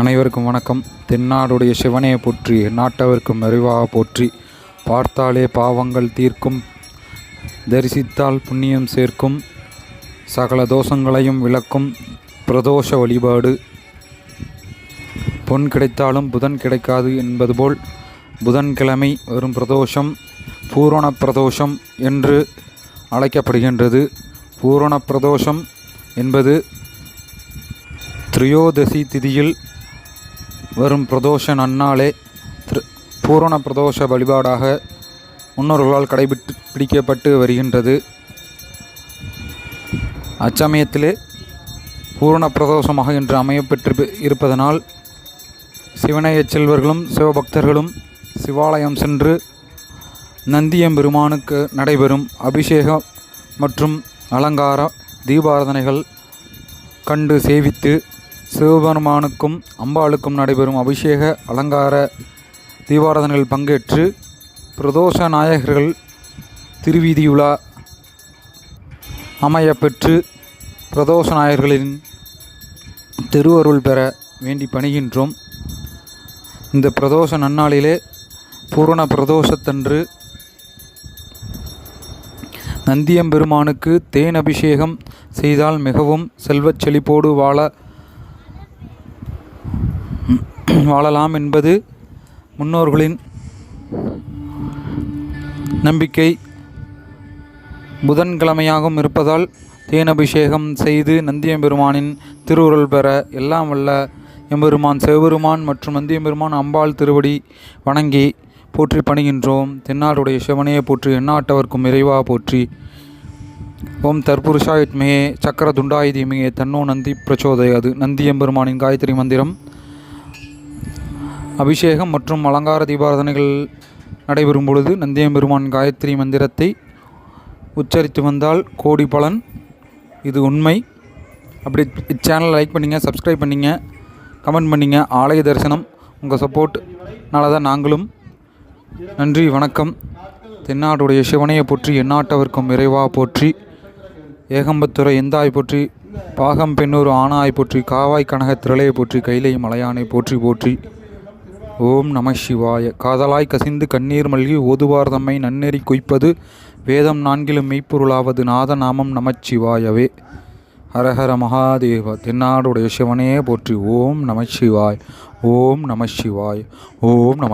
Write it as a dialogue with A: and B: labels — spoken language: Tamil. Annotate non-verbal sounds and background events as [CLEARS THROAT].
A: அனைவருக்கும் வணக்கம். தென்னாடுடைய சிவனையை போற்றி நாட்டவர்க்கும் அறிவாக போற்றி பார்த்தாலே பாவங்கள் தீர்க்கும் தரிசித்தால் புண்ணியம் சேர்க்கும் சகல தோஷங்களையும் விளக்கும் பிரதோஷ வழிபாடு. பொன் கிடைத்தாலும் புதன் கிடைக்காது என்பது போல் புதன்கிழமை வரும் பிரதோஷம் பூரண பிரதோஷம் என்று அழைக்கப்படுகின்றது. பூரண பிரதோஷம் என்பது திரியோதசி திதியில் வரும் பிரதோஷ நன்னாளே திரு பூரண பிரதோஷ வழிபாடாக முன்னோர்களால் கடைபிட்டு பிடிக்கப்பட்டு வருகின்றது. அச்சமயத்திலே பூரண பிரதோஷமாக இன்று அமையப்பெற்று இருப்பதனால் சிவனையச் செல்வர்களும் சிவபக்தர்களும் சிவாலயம் சென்று நந்தியம்பெருமானுக்கு நடைபெறும் அபிஷேகம் மற்றும் அலங்கார தீபாராதனைகள் கண்டு சேவித்து சிவபெருமானுக்கும் அம்பாளுக்கும் நடைபெறும் அபிஷேக அலங்கார தீபாராதனைகள் பங்கேற்று பிரதோஷ நாயகர்கள் திருவீதியுலா அமையப்பெற்று பிரதோஷ நாயகர்களின் திருவருள் பெற வேண்டி பணிகின்றோம். இந்த பிரதோஷ நன்னாளிலே பூரண பிரதோஷத்தன்று நந்தியம்பெருமானுக்கு தேன் அபிஷேகம் செய்தால் மிகவும் செல்வச் செழிப்போடு வாழ [CLEARS THROAT] வாழலாம் என்பது முன்னோர்களின் நம்பிக்கை. புதன்கிழமையாகவும் இருப்பதால் தேனபிஷேகம் செய்து நந்தியம்பெருமானின் திருவுருள் பெற எல்லாம் வல்ல எம்பெருமான் சிவபெருமான் மற்றும் நந்தியம்பெருமான் அம்பாள் திருவடி வணங்கி போற்றி பணிகின்றோம். தென்னாடுடைய சிவனையை போற்றி எண்ணாட்டவர்க்கும் இறைவா போற்றி. ஓம் தற்புருஷாயுத்மே சக்கர துண்டாயுதிமே தன்னோ நந்தி பிரச்சோதயாது. நந்தியம்பெருமானின் காயத்ரி மந்திரம் அபிஷேகம் மற்றும் அலங்கார தீபாராதனைகள் நடைபெறும் பொழுது நந்தியம்பெருமான் காயத்ரி மந்திரத்தை உச்சரித்து வந்தால் கோடி பலன். இது உண்மை. அப்படி இச்சேனலை லைக் பண்ணிங்க சப்ஸ்கிரைப் பண்ணிங்க கமெண்ட் பண்ணிங்க ஆலய தரிசனம் உங்கள் சப்போர்ட்னால தான் நாங்களும். நன்றி வணக்கம். தென்னாடுடைய சிவனையை போற்றி எந்நாட்டவர்க்கும் இறைவா போற்றி ஏகம்பத்துறை எந்தாய் போற்றி பாகம் பெண்ணூர் ஆனாய் போற்றி காவாய் கனக திரளையை போற்றி கைலை மலையானை போற்றி போற்றி. ஓம் நம சிவாய. காதலாய் கசிந்து கண்ணீர் மல்கி ஓதுவார் தம்மை நன்னெறி குய்ப்பது. வேதம் நான்கிலும் மெய்ப்பொருளாவது நாத நாமம் நமச்சிவாயவே ஹரஹர மகாதேவ தென்னாடுடைய சிவனே போற்றி. ஓம் நம சிவாய். ஓம் நம சிவாய். ஓம் நம